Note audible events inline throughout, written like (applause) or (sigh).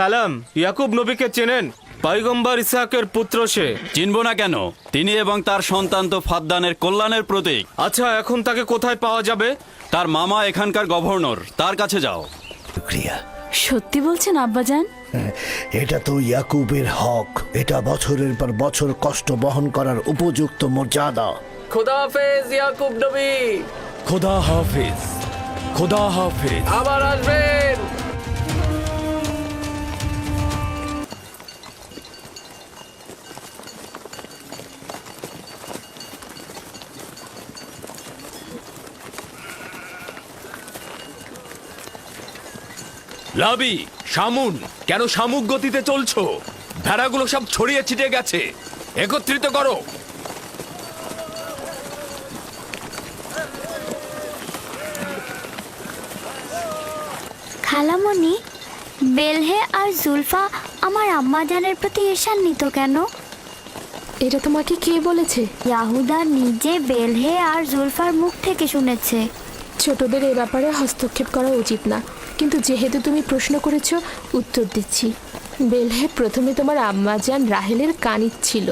সালাম ইয়াকুব নবীকে চেনেন। পয়গম্বর ইসাকের পুত্র সে। চিনব না কেন? তিনি এবং তার সন্তান তো ফাদ্দানের কল্যাণের প্রতীক। আচ্ছা এখন তাকে কোথায় পাওয়া যাবে? তার মামা এখানকার গভর্নর তার কাছে যাও। সত্যি বলছেন আব্বাজান? এটা তো ইয়াকুবের হক। এটা বছরের পর বছর কষ্ট বহন করার উপযুক্ত মর্যাদা। খোদা হাফেজ ইয়াকুব নবী। খোদা হাফিজ। খোদা হাফিজ। আবার আসবেন লাবি শামুন কেন শামুক গতিতে চলছো? ভেড়াগুলো সব ছড়িয়ে ছিটে গেছে। একত্রিত করো। খালামণি বেলহে আর জুলফা আমার আম্মাজানের প্রতি ঈর্ষান্বিত কেন? এটা তোমাকে কে বলেছে? ইয়াহুদা নিজে বেলহে আর জুলফার মুখ থেকে শুনেছে। ছোটদের এ ব্যাপারে হস্তক্ষেপ করা উচিত না। কিন্তু যেহেতু তুমি প্রশ্ন করেছ, উত্তর দিচ্ছি। বেলহে প্রথমে তোমার আম্মাজান রাহেলের কানিক ছিল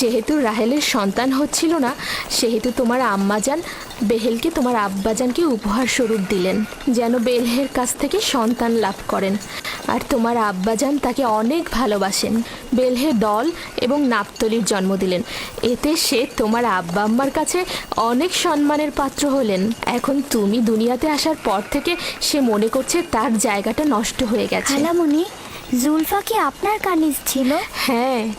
যেহেতু রাহেলের সন্তান হচ্ছিল না, সেহেতু তোমার আম্মাজান বেহেলকে তোমার আব্বাজানকে উপহার স্বরূপ দিলেন, যেন বেলহের কাছ থেকে সন্তান লাভ করেন। আর তোমার আব্বাজান তাকে অনেক ভালোবাসেন। বেলহে দল এবং নাপতলির জন্ম দিলেন। এতে সে তোমার আব্বা আম্মার কাছে অনেক সম্মানের পাত্র হলেন। এখন তুমি দুনিয়াতে আসার পর থেকে সে মনে করছে তার জায়গাটা নষ্ট হয়ে গেছে। খালামণি জুলফা কি আপনার কানিজ ছিল? হ্যাঁ।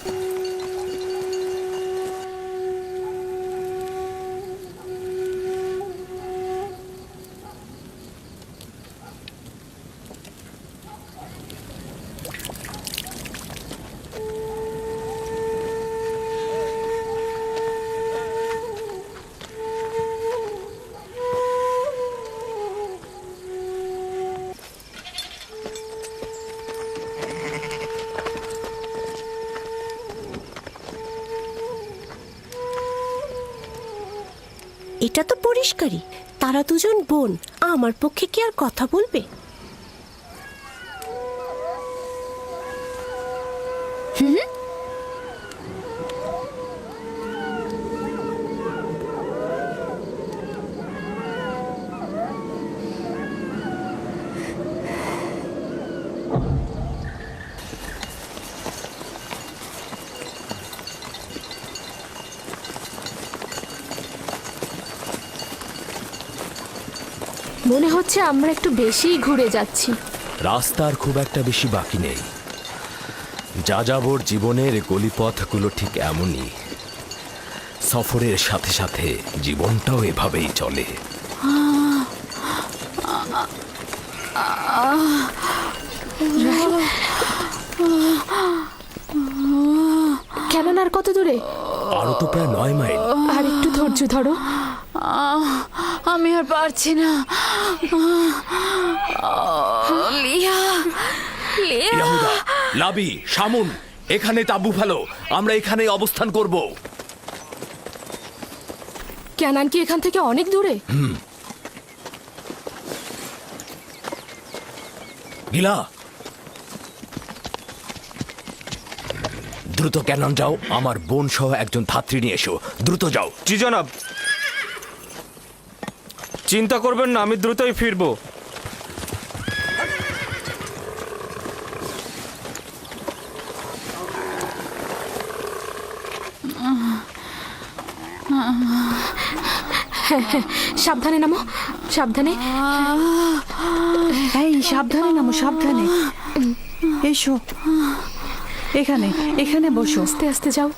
পরিষ্কারই তারা দুজন বোন। আমার পক্ষে কি আর কথা বলবে? মনে হচ্ছে আমরা একটু বেশিই ঘুরে যাচ্ছি। রাস্তার খুব একটা বেশি বাকি নেই। যাযাবর জীবনের গলিপথগুলো ঠিক এমনই। সফরের সাথে সাথে জীবনটাও এভাবেই চলে। কেন আর কত দূরে? আরও তো প্রায় নয় মাইল। আর একটু ধৈর্য ধরো। আমি আর পারছি না। লিয়া লিয়া। লাবি শামুন এখানে তাবু ফেলো। আমরা এখানে অবস্থান করব। ক্যানান কি এখান থেকে অনেক দূরে? গিলা দ্রুত ক্যানন যাও আমার বোন সহ একজন ধাত্রী নিয়ে এসো। দ্রুত যাও। জি জনাব। চিন্তা করবেন না আমি দ্রুতই ফিরবো। সাবধানে নামো সাবধানে। এই সাবধানে নামো সাবধানে। এসো। এখানে এখানে বসো। আস্তে আস্তে যাও।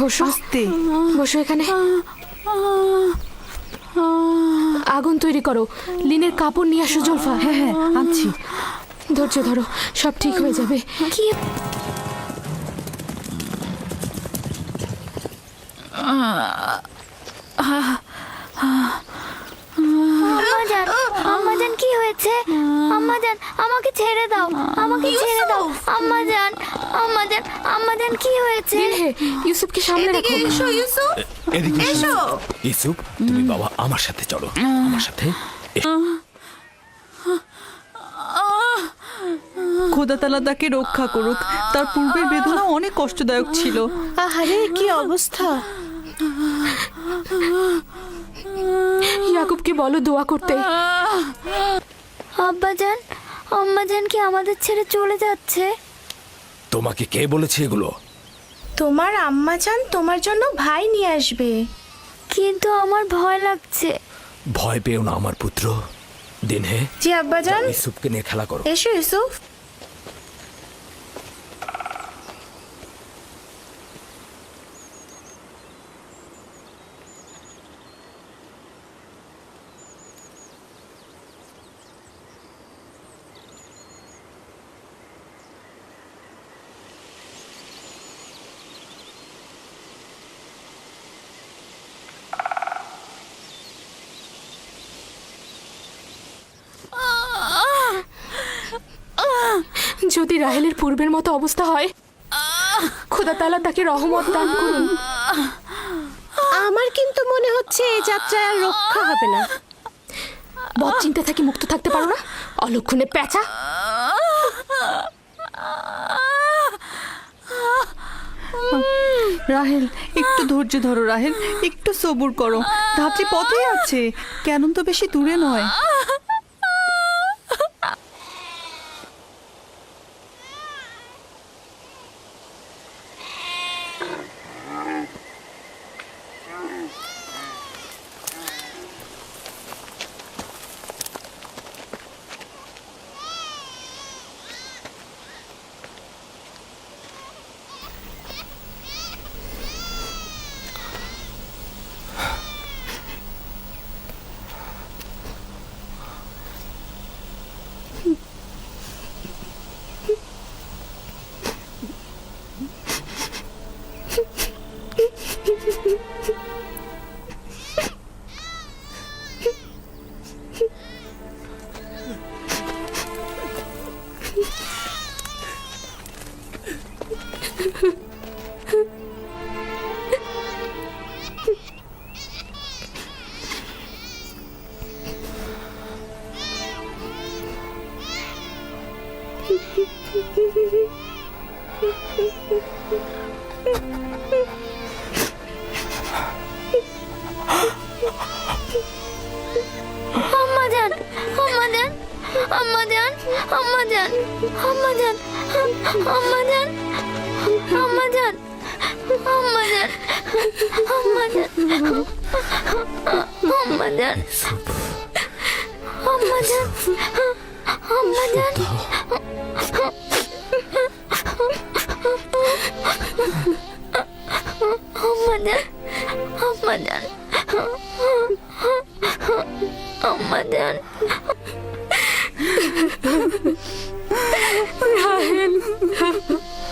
বসো। আস্তে। বসো এখানে। আগুন তৈরি করো। লিনের কাপড় নিয়ে আসো জলফা। হ্যাঁ হ্যাঁ আনছি। ধৈর্য ধরো সব ঠিক হয়ে যাবে। কি? আম্মাজান আম্মাজান কি হয়েছে? আম্মাজান আমাকে ছেড়ে দাও আমাকে ছেড়ে দাও। আম্মাজান আম্মাজান আম্মাজান কি হয়েছে? ইউসুফকে সামনে রাখো। এদিকে এসো। ইসুপ তুমি বাবা আমার সাথে চলো। আমার সাথে এসো। খোদা তালা তাকে রক্ষা করুক। তার পূর্বের বেদনা অনেক কষ্টদায়ক ছিল। আহারে কি অবস্থা? ইয়াকুবকে বলো দোয়া করতে। আব্বাজান আম্মাজান কি আমাদের ছেড়ে চলে যাচ্ছে? তোমাকে কে বলেছে এগুলো? তোমার আম্মা চান তোমার জন্য ভাই নিয়ে আসবে। কিন্তু আমার ভয় লাগছে। ভয় পেও না আমার পুত্র। দিনে জি আব্বাজান। ইসুফকে নিয়ে খেলা করো। এসো ইউসুফ যদি রাহেলের পূর্বের মতো অবস্থা হয়। খোদা তালা তাকে রহমত দান করুন। আমার কিন্তু মনে হচ্ছে এই যাত্রায় আর রক্ষা হবে না। বদ চিন্তা থেকে মুক্ত থাকতে পারো না। অলক্ষণে পেঁচা রাহেল একটু ধৈর্য ধরো রাহেল একটু সবুর করো। ধাত্রী পথে আছে। কেন তো বেশি দূরে নয়। আম্মাজান আম্মাজান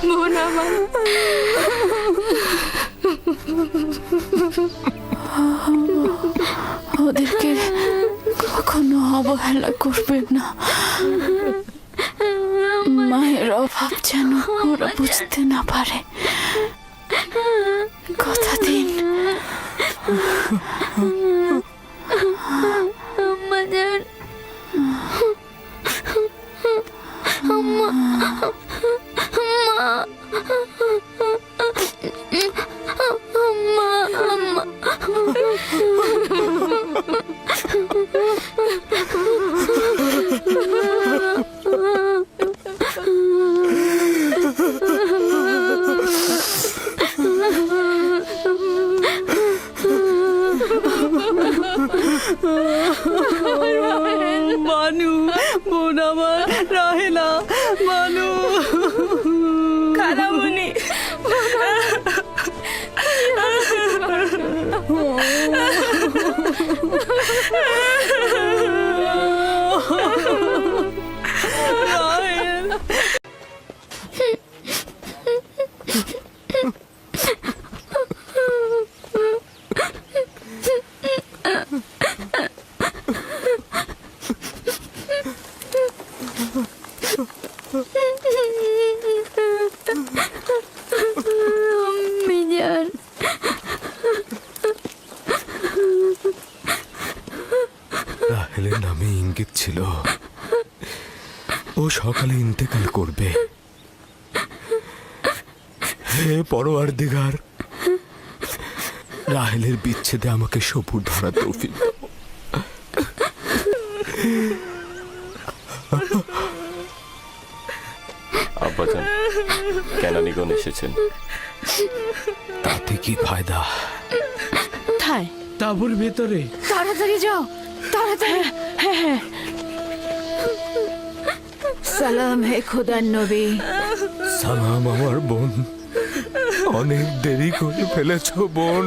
বোন আমার। ওদেরকে কখনো অবহেলা করবেন না। মায়ের অভাব যেন ওরা বুঝতে না পারে। কথা দিন। 嗯 (laughs) ও সকালে ইন্তেকাল করবে। হে পরোয়ার দিগার রাহেলের বিচ্ছেদে আমাকে সপুর ধরা তৌফিক। আব্বাজান কেনানিগণ এসেছেন। তাতে কি ফায়দা? কোথায় তাঁবুর ভেতরে। তাড়াতাড়ি যাও তাড়াতাড়ি। হ্যাঁ হ্যাঁ। সালাম হে খোদার নবী। সালাম আমার বোন। অনেক দেরি করে ফেলেছ বোন।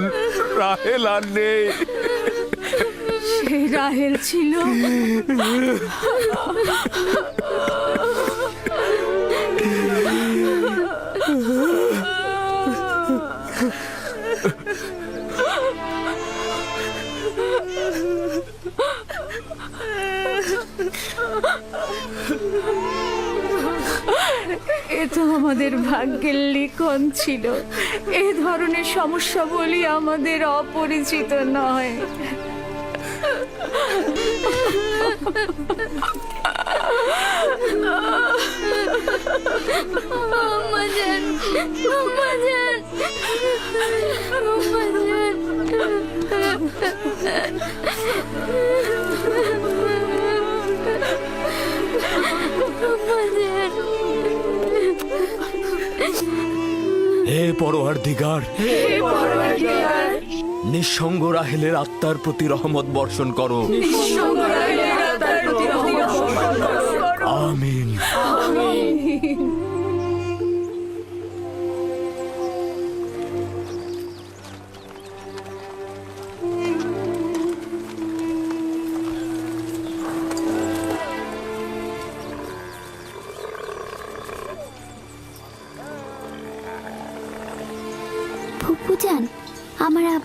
রাহেল আর নেই। সেই রাহেল ছিল। এ তো আমাদের ভাগ্যের লিখন ছিল। এ ধরনের সমস্যা বলি আমাদের অপরিচিত নয়। আম্মাজান হে পরোয়ার দিগার নিঃসঙ্গ রাহেলের আত্মার প্রতি রহমত বর্ষণ করো। আমিন।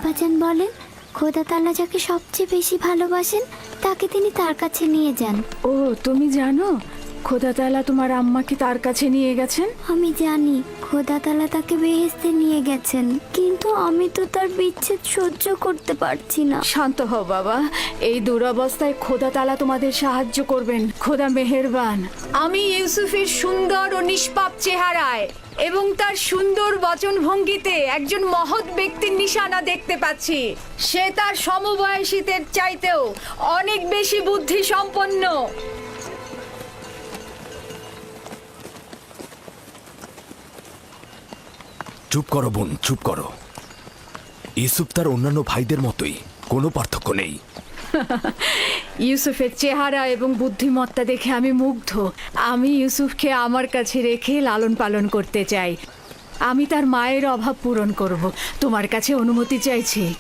আব্বাজান বলেন খোদা তালা যাকে সবচেয়ে বেশি ভালোবাসেন তাকে তিনি তার কাছে নিয়ে যান। ও তুমি জানো খোদা তালা তোমার আম্মাকে তার কাছে নিয়ে গেছেন? আমি জানি খোদা তালা তাকে বেহেস্তে নিয়ে গেছেন কিন্তু আমি তো তার বিচ্ছেদ সহ্য করতে পারছি না। শান্ত হও বাবা এই দুরবস্থায় খোদা তালা তোমাদের সাহায্য করবেন। খোদা মেহেরবান। আমি ইউসুফের সুন্দর ও নিষ্পাপ চেহারায় এবং তার সুন্দর বচন ভঙ্গিতে একজন মহৎ ব্যক্তির নিশানা দেখতে পাচ্ছি। সে তার সমবয়সীদের চাইতেও অনেক বেশি বুদ্ধি সম্পন্ন চুপ করো বোন, চুপ করো। ইসুফ তার অন্যান্য ভাইদের মতোই, কোনো পার্থক্য নেই। (laughs) ইউসুফের চেহারা এবং বুদ্ধিমত্তা দেখে আমি মুগ্ধ। আমি ইউসুফকে আমার কাছে রেখে লালন পালন করতে চাই। আমি তার মায়ের অভাব পূরণ করব। তোমার কাছে অনুমতি চাইছি।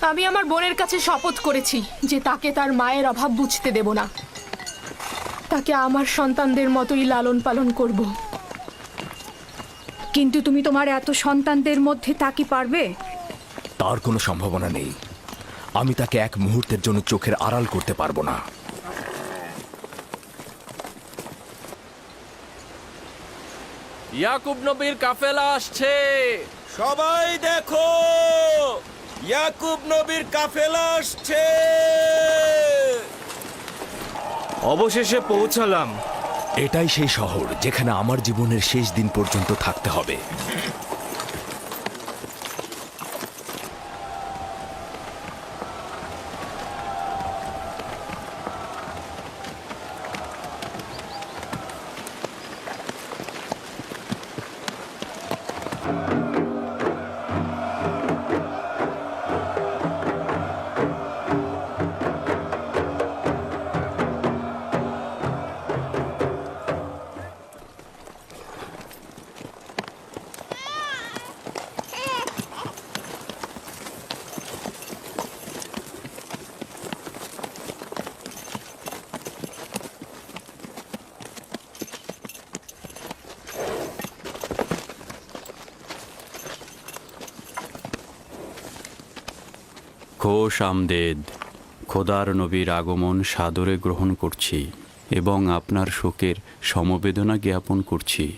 আমি আমার বোনের কাছে শপথ করেছি যে তাকে তার মায়ের অভাব বুঝতে দেব না। তাকে আমার সন্তানদের মতোই লালন পালন করব। কিন্তু তুমি তোমার এত সন্তানদের মধ্যে তা কি পারবে? তার কোনো সম্ভাবনা নেই। আমি তাকে এক মুহূর্তের জন্য চোখের আড়াল করতে পারব না। ইয়াকুব নবীর কাফেলা আসছে। সবাই দেখো ইয়াকুব নবীর কাফেলা আসছে। অবশেষে পৌঁছালাম। এটাই সেই শহর যেখানে আমার জীবনের শেষ দিন পর্যন্ত থাকতে হবে। খোশ আমদেদ খোদার নবীর আগমন সাদরে গ্রহণ করছি এবং আপনার শোকের সমবেদনা জ্ঞাপন করছি।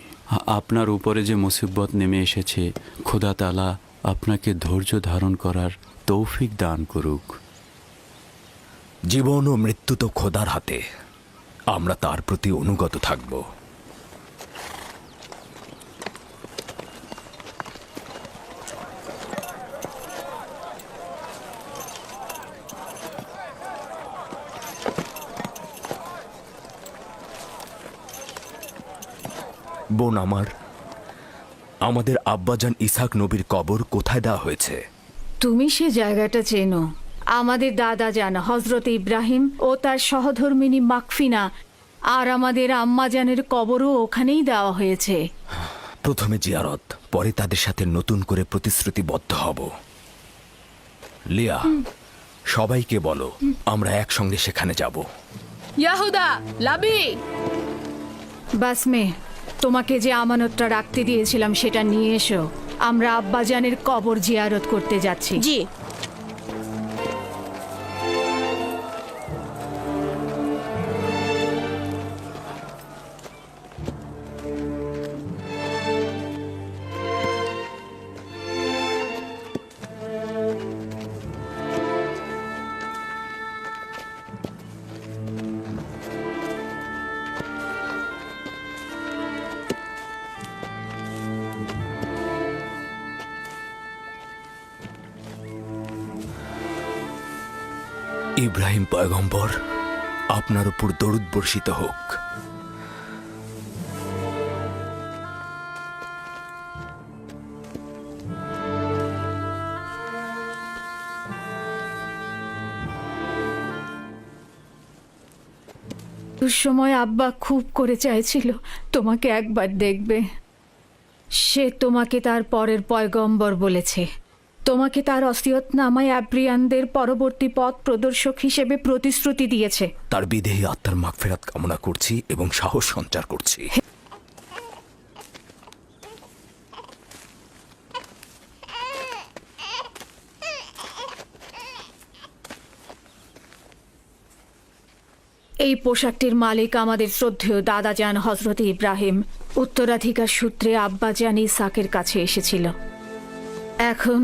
আপনার উপরে যে মুসিবত নেমে এসেছে, খোদা তালা আপনাকে ধৈর্য ধারণ করার তৌফিক দান করুক। জীবন ও মৃত্যু তো খোদার হাতে, আমরা তার প্রতি অনুগত থাকব। বোন আমার। আমাদের আব্বাজান ইসাক নবীর কবর কোথায় দেওয়া হয়েছে? তুমি সে জায়গাটা চেনো। আমাদের দাদা যান হজরত ইব্রাহিম ও তার সহধর্মিনী মাকফিনা আর আমাদের আম্মাজানের কবরও ওখানেই দেওয়া হয়েছে। প্রথমে জিয়ারত পরে তাদের সাথে নতুন করে প্রতিশ্রুতিবদ্ধ হব। লিয়া সবাইকে বলো আমরা একসঙ্গে সেখানে যাব। ইয়াহুদা লাবি! বাসমে তোমাকে যে আমানতটা রাখতে দিয়েছিলাম সেটা নিয়ে এসো। আমরা আব্বাজানের কবর জিয়ারত করতে যাচ্ছি। জি। পয়গম্বর, আপনার উপর দরুদ বর্ষিত হোক। সময় আব্বা খুব করে চাইছিল তোমাকে একবার দেখবে। সে তোমাকে তার পরের পয়গম্বর বলেছে। তোমাকে তার অসিয়তনামায় অ্যাব্রিয়ানদের পরবর্তী পথ প্রদর্শক হিসেবে প্রতিশ্রুতি দিয়েছে। তার বিদেহী আত্মার মাগফেরাত কামনা করছি এবং সাহস সঞ্চার করছি। এই পোশাকটির মালিক আমাদের শ্রদ্ধেয় দাদা যান হজরত ইব্রাহিম। উত্তরাধিকার সূত্রে আব্বা জান ইসাকের কাছে এসেছিল। এখন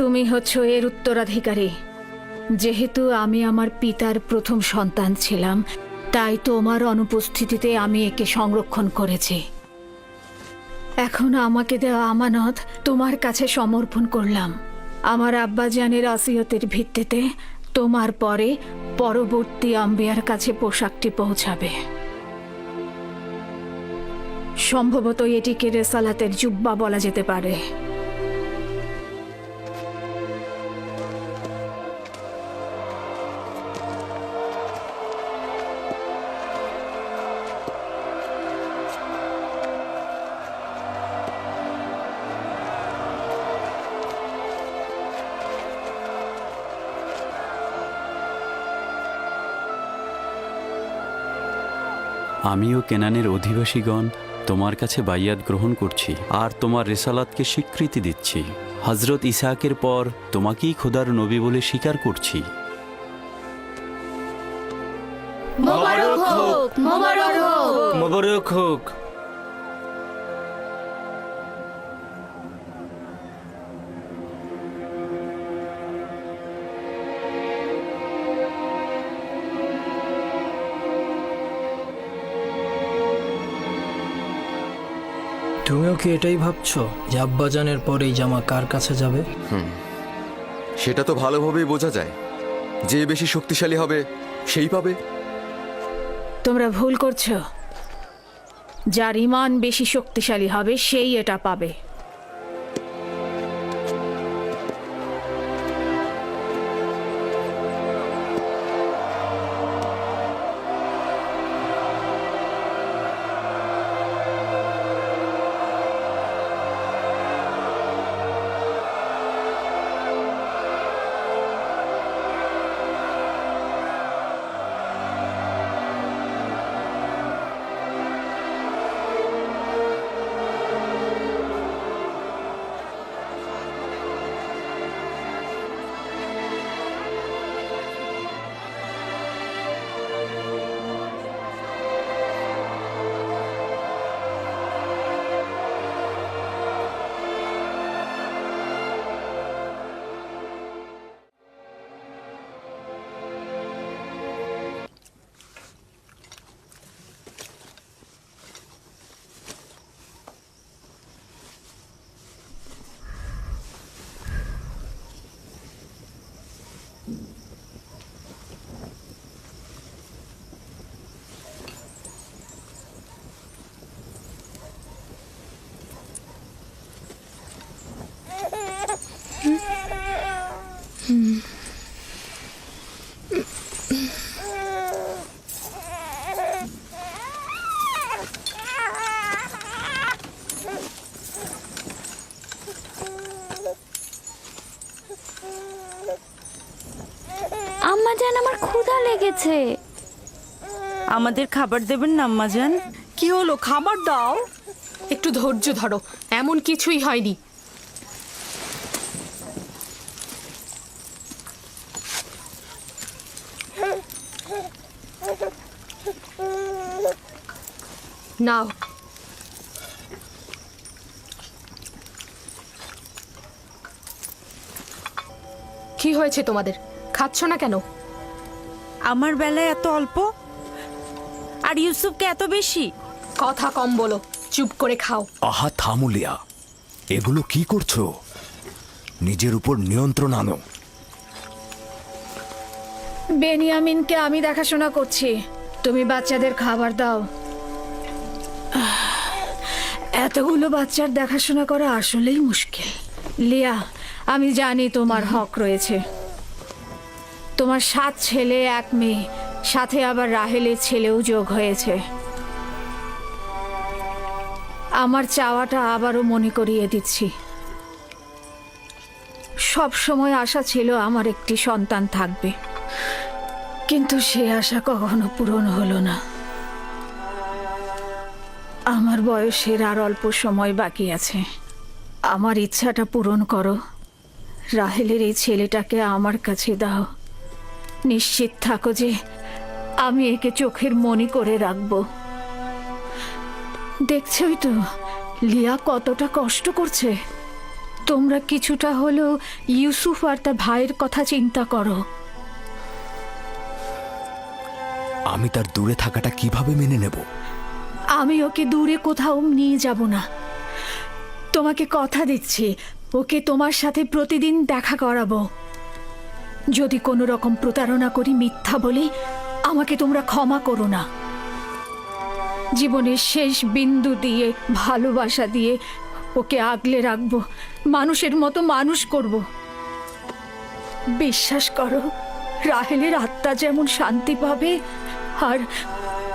তুমি হচ্ছ এর উত্তরাধিকারী। যেহেতু আমি আমার পিতার প্রথম সন্তান ছিলাম, তাই তোমার অনুপস্থিতিতে আমি একে সংরক্ষণ করেছি। এখন আমাকে দেওয়া আমানত তোমার কাছে সমর্পণ করলাম। আমার আব্বাজানের আসিয়তের ভিত্তিতে তোমার পরে পরবর্তী আম্বিয়ার কাছে পোশাকটি পৌঁছাবে। সম্ভবত এটিকে রেসালাতের জুব্বা বলা যেতে পারে। আমিও কেনানের অধিবাসীগণ তোমার কাছে বাইয়াত গ্রহণ করছি আর তোমার রেসালাতকে স্বীকৃতি দিচ্ছি। হজরত ইসাহাকের পর তোমাকেই খোদার নবী বলে স্বীকার করছি। মোবারক হোক মোবারক হোক। মোবারক হোক। তুমিও কি এটাই ভাবছ যে আব্বাজানের পর এই জামা কার কাছে যাবে? হুম। সেটা তো ভালোভাবেই বোঝা যায়। যে বেশি শক্তিশালী হবে সেই পাবে। তোমরা ভুল করছ। যার ইমান বেশি শক্তিশালী হবে সেই এটা পাবে। আমাদের খাবার দেবেন না আম্মাজান? কি হলো? খাবার দাও। একটু ধৈর্য ধরো। এমন কিছুই হয়নি। নাও। কি হয়েছে তোমাদের? খাচ্ছ না কেন? আমার বেলায় এত অল্প? আর ইউসুফকে এত বেশি? কথা কম বলো চুপ করে খাও। আহা থামুলিয়া এগুলো কি করছ? নিজের উপর নিয়ন্ত্রণ আনো। বেনিয়ামিনকে আমি দেখাশোনা করছি। তুমি বাচ্চাদের খাবার দাও। এতগুলো বাচ্চার দেখাশোনা করা আসলেই মুশকিল। লিয়া আমি জানি তোমার হক রয়েছে। তোমার সাত ছেলে এক মেয়ে। সাথে আবার রাহেলের ছেলেও যোগ হয়েছে। আমার চাওয়াটা আবারও মনে করিয়ে দিচ্ছি। সব সময় আশা ছিল আমার একটি সন্তান থাকবে। কিন্তু সে আশা কখনো পূরণ হলো না। আমার বয়সের আর অল্প সময় বাকি আছে। আমার ইচ্ছাটা পূরণ করো। রাহেলের এই ছেলেটাকে আমার কাছে দাও। নিশ্চিত থাকো যে আমি একে চোখের মনি করে রাখব। দেখছই তো লিয়া কতটা কষ্ট করছে। তোমরা কিছুটা হলেও ইউসুফ আর তার ভাইয়ের কথা চিন্তা করো। আমি তার দূরে থাকাটা কীভাবে মেনে নেব? আমি ওকে দূরে কোথাও নিয়ে যাব না। তোমাকে কথা দিচ্ছি ওকে তোমার সাথে প্রতিদিন দেখা করাবো। যদি কোনো রকম প্রতারণা করি মিথ্যা বলি আমাকে তোমরা ক্ষমা করো না। জীবনের শেষ বিন্দু দিয়ে, ভালোবাসা দিয়ে ওকে আগলে রাখব, মানুষের মতো মানুষ করব। বিশ্বাস করো, রাহেলের আত্মা যেমন শান্তি পাবে, আর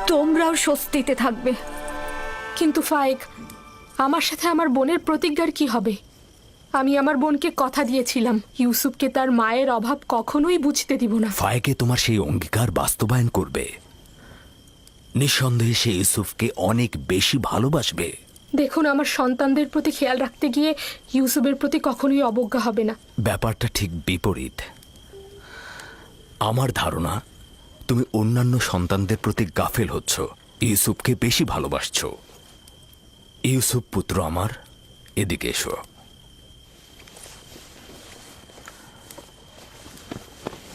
তোমরাও স্বস্তিতে থাকবে। কিন্তু ফায়েক, আমার সাথে আমার বোনের প্রতিজ্ঞার কি হবে? আমি আমার বোনকে কথা দিয়েছিলাম। ইউসুফকে তার মায়ের অভাব কখনোই বুঝতে দিব না। ফায়েকে তোমার সেই অঙ্গীকার বাস্তবায়ন করবে। নিঃসন্দেহে সে ইউসুফকে অনেক বেশি ভালোবাসবে। দেখুন আমার সন্তানদের প্রতি খেয়াল রাখতে গিয়ে ইউসুফের প্রতি কখনোই অবজ্ঞা হবে না। ব্যাপারটা ঠিক বিপরীত। আমার ধারণা তুমি অন্যান্য সন্তানদের প্রতি গাফেল হচ্ছ। ইউসুফকে বেশি ভালোবাসছ। ইউসুফ পুত্র আমার এদিকে এসো।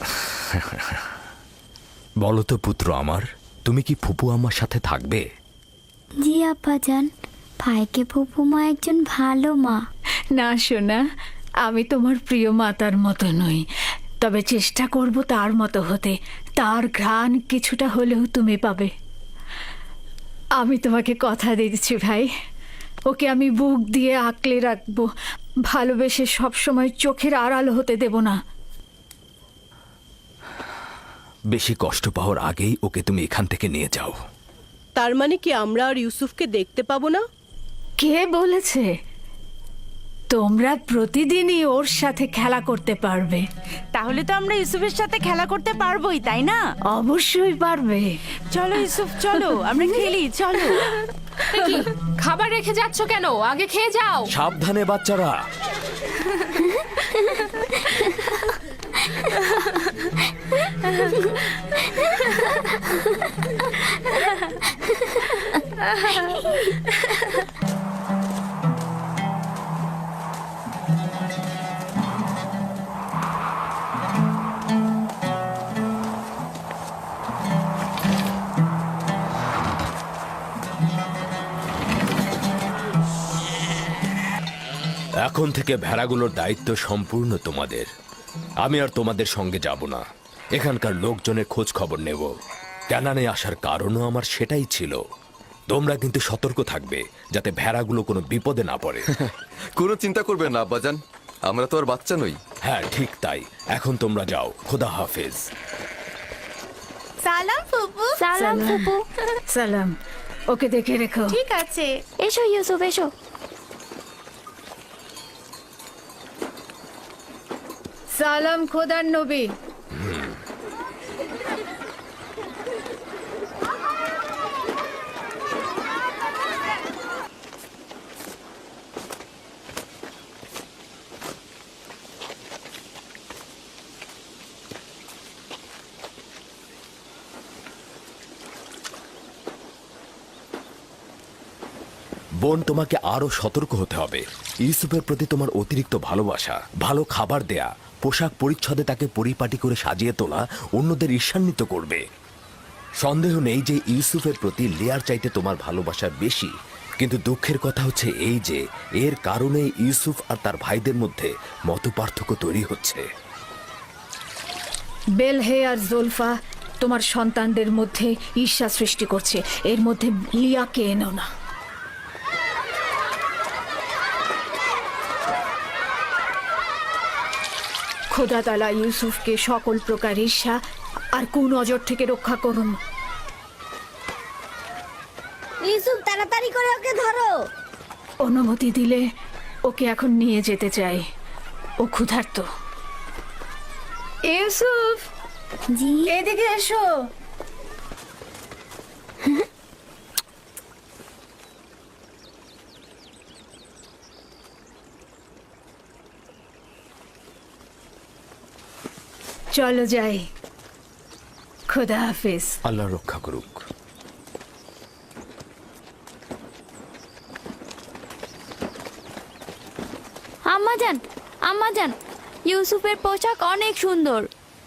(laughs) বলো তো পুত্র আমার তুমি কি ফুপু আমার সাথে থাকবে? জি আপা জান ভাইকে ফুপু মা একজন ভালো মা। না শোনা আমি তোমার প্রিয় মাতার মতো নই। তবে চেষ্টা করব তার মতো হতে। তার ঘ্রাণ কিছুটা হলেও তুমি পাবে। আমি তোমাকে কথা দিচ্ছি ভাই। ওকে আমি বুক দিয়ে আঁকলে রাখব। ভালোবেসে সবসময় চোখের আড়াল হতে দেব না। বেশি কষ্ট পাওয়ার আগেই ওকে তুমি এখান থেকে নিয়ে যাও। তার মানে কি আমরা আর ইউসুফকে দেখতে পাবো না? কে বলেছে? তোমরা প্রতিদিনই ওর সাথে খেলা করতে পারবে। তাহলে তো আমরা ইউসুফের সাথে খেলা করতে পারবোই তাই না? অবশ্যই পারবে। চলো ইউসুফ চলো আমরা খেলি চলো। কি খাবার রেখে যাচ্ছ কেন? আগে খেয়ে যাও। সাবধানে বাচ্চারা। এখন থেকে ভেড়াগুলোর দায়িত্ব সম্পূর্ণ তোমাদের। আমি আর তোমাদের সঙ্গে যাব না। এখানকার লোকজনের খোঁজ খবর নেব। ক্যানানে আসার কারণও আমার সেটাই ছিল। তোমরা কিন্তু সতর্ক থাকবে যাতে ভেড়াগুলো কোনো বিপদে না পড়ে। (laughs) কোনো চিন্তা করবে না আব্বাজান। আমরা তো আর বাচ্চা নই। হ্যাঁ ঠিক তাই। এখন তোমরা যাও। খোদা হাফেজ। সালাম ফুপু। সালাম। ফুপু। সালাম। ওকে দেখে রেখো। ঠিক আছে। এসো ইউসুফ এসো। সালাম খোদার নবী। বোন, তোমাকে আরও সতর্ক হতে হবে। ইউসুফের প্রতি তোমার অতিরিক্ত ভালোবাসা, ভালো খাবার দেয়া পোশাক পরিচ্ছদে তাকে পরিপাটি করে সাজিয়ে তোলা অন্যদের ঈর্ষান্বিত করবে। সন্দেহ নেই যে ইউসুফের প্রতি লেয়ার চাইতে তোমার ভালোবাসা বেশি, কিন্তু দুঃখের কথা হচ্ছে এই যে এর কারণে ইউসুফ আর তার ভাইদের মধ্যে মত পার্থক্য তৈরি হচ্ছে। বেলহে আর জোলফা তোমার সন্তানদের মধ্যে ঈর্ষা সৃষ্টি করছে। এর মধ্যে লিয়াকে এনো না। খোদা তালা ইউসুফকে সকল প্রকার ঈর্ষা আর কুনজর থেকে রক্ষা করুন। ইউসুফ তাড়াতাড়ি করে ওকে ধরো। অনুমতি দিলে ওকে এখন নিয়ে যেতে চাই। ও ক্ষুধার্ত। ইউসুফ জি? এদিকে এসো। চলো যাই। খোদা হাফিজ। আল্লাহ রক্ষা করুক। আম্মাজান আম্মাজান ইউসুফের পোশাক অনেক সুন্দর।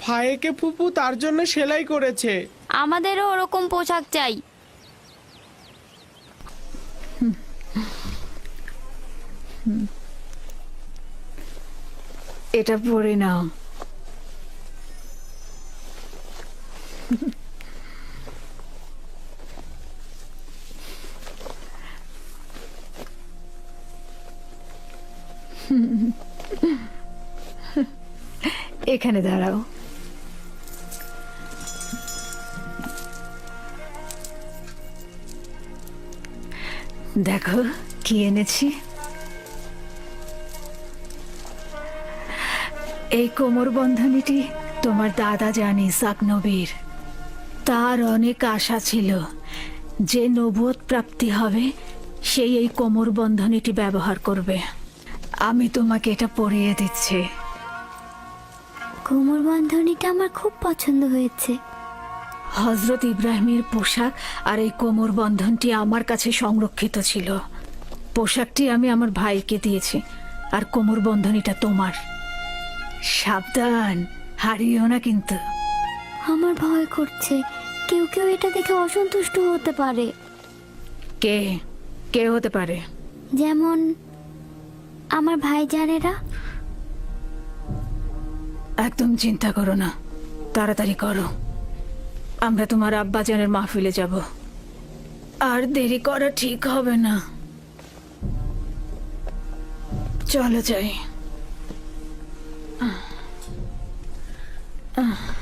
ভাইকে ফুপু তার জন্য সেলাই করেছে। আমাদেরও ওরকম পোশাক চাই। এটা পরে নাও। এখানে দাঁড়াও। দেখো, কি এনেছি? এই কোমর বন্ধনীটি তোমার দাদা জানি সাক নবীর তার অনেক আশা ছিল যে নবুয়ত প্রাপ্তি হবে, সেই এই কোমর বন্ধনীটি ব্যবহার করবে। আমি তোমাকে এটা পরিয়ে দিচ্ছি। বন্ধনীটা আমার খুব পছন্দ হয়েছে। হজরত ইব্রাহিমের পোশাক আর এই কোমর বন্ধনটি আমার কাছে সংরক্ষিত ছিল। পোশাকটি আমি আমার ভাইকে দিয়েছি আর কোমর বন্ধনীটা তোমার। সাবধান হারিও না কিন্তু। আমার ভয় করছে কেউ কেউ এটা দেখে অসন্তুষ্ট হতে পারে। কে? কে হতে পারে? যেমন আমার ভাই ভাইজানেরা। একদম চিন্তা করো না। তাড়াতাড়ি করো। আমরা তোমার আব্বাজানের মাহফিলে যাব। আর দেরি করা ঠিক হবে না। চলো যাই। আহ।